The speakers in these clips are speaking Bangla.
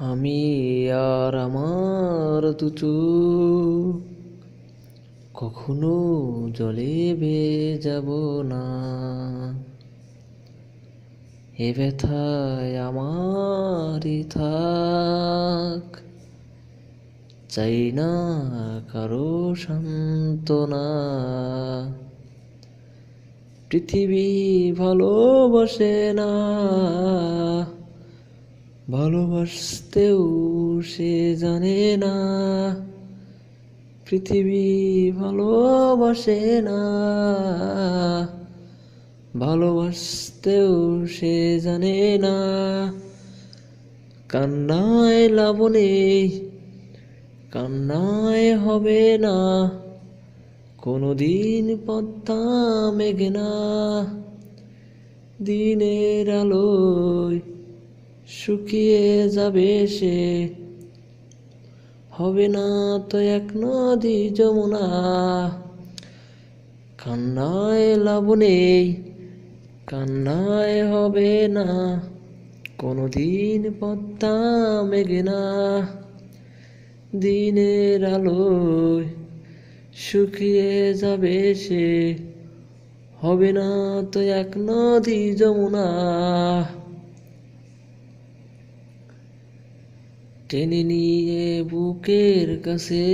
আমি আর আমার দুচু কখনো জলে বে যাব না। এ ব্যথায় আমারই থাক। চাই না কারও সান্ত্বনা। পৃথিবী ভালোবাসে না। ভালোবাসতেও সে জানে না। পৃথিবী ভালোবাসে না। ভালোবাসতেও সে জানে না। কান্নায় লাভ নেই, কান্নায় হবে না। কোনোদিন পদ্মা মেঘে না। দিনের আলোয় শুকিয়ে যাবে সে। হবে না তো এক নদী যমুনা। কান্নায় লাভ নেই, কান্নায় হবে না। কোনোদিন পদ্মা মেঘনা দিনের আলোয় শুকিয়ে যাবে সে। হবে না তো এক নদী যমুনা। টেনে নিয়ে বুকের কাছে।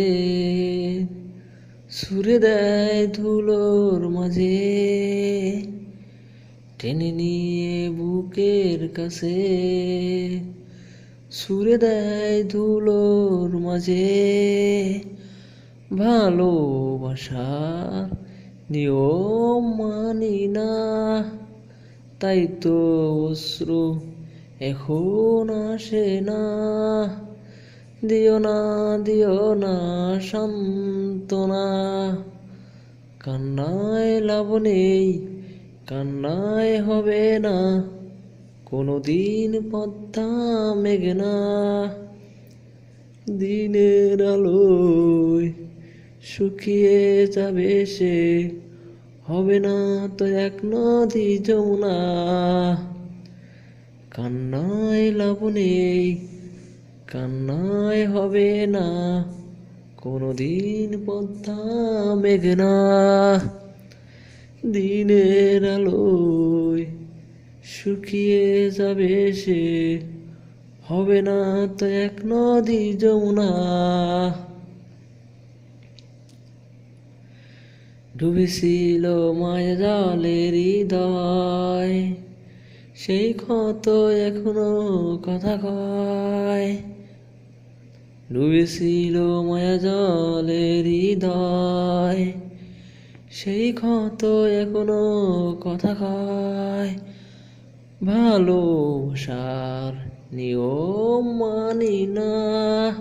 সুরে দেয় ধুলোর মাঝে। টেনে নিয়ে বুকের কাছে। সুরে দেয় ধুলোর মাঝে। ভালোবাসার নিয়ম মানি না তাই তো অশ্রু এখন আসে না। দিও না দিও না, সান্ত্বনা। কান্নায় লাভ নেই, কান্নায় হবে না। কোনোদিন পদ্মা মেঘনা। দিনের আলোয় শুকিয়ে যাবে সে। হবে না তো এক নদী যমুনা। কান্নায় লাভ নেই, কান্নায় হবে না। কোনোদিন পদ্মা মেঘনা দিনের আলোয় শুকিয়ে যাবে সে। হবে না তো এক নদী যমুনা। ডুবেছিল মায়া জালের হৃদয়। সেই ক্ষত এখনও কথা কয়। ডুবেছিল মায়া জলের হৃদয়। সেই ক্ষত এখনও কথা কয়। ভালোবাসার নিয়ম মানি না।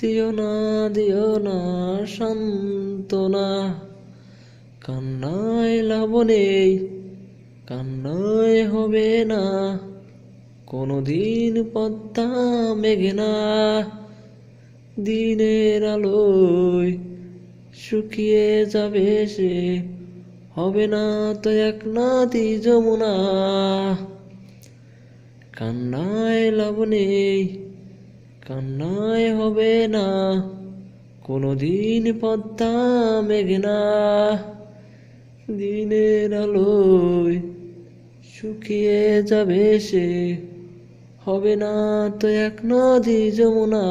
দিও না দিও না, সান্ত্বনা। কান্নায় লাভ নেই কান্নায় হবে না। কোনোদিন পদ্মা মেঘনা দিনের আলোয় শুকিয়ে যাবে সে। হবে না তো এক নদী যমুনা। কান্নায় লাভ নেই, কান্নায় হবে না। কোনোদিন পদ্মা মেঘনা। দিনের আলোয় শুকিয়ে যাবে সে হবে না তো এক নদী যমুনা।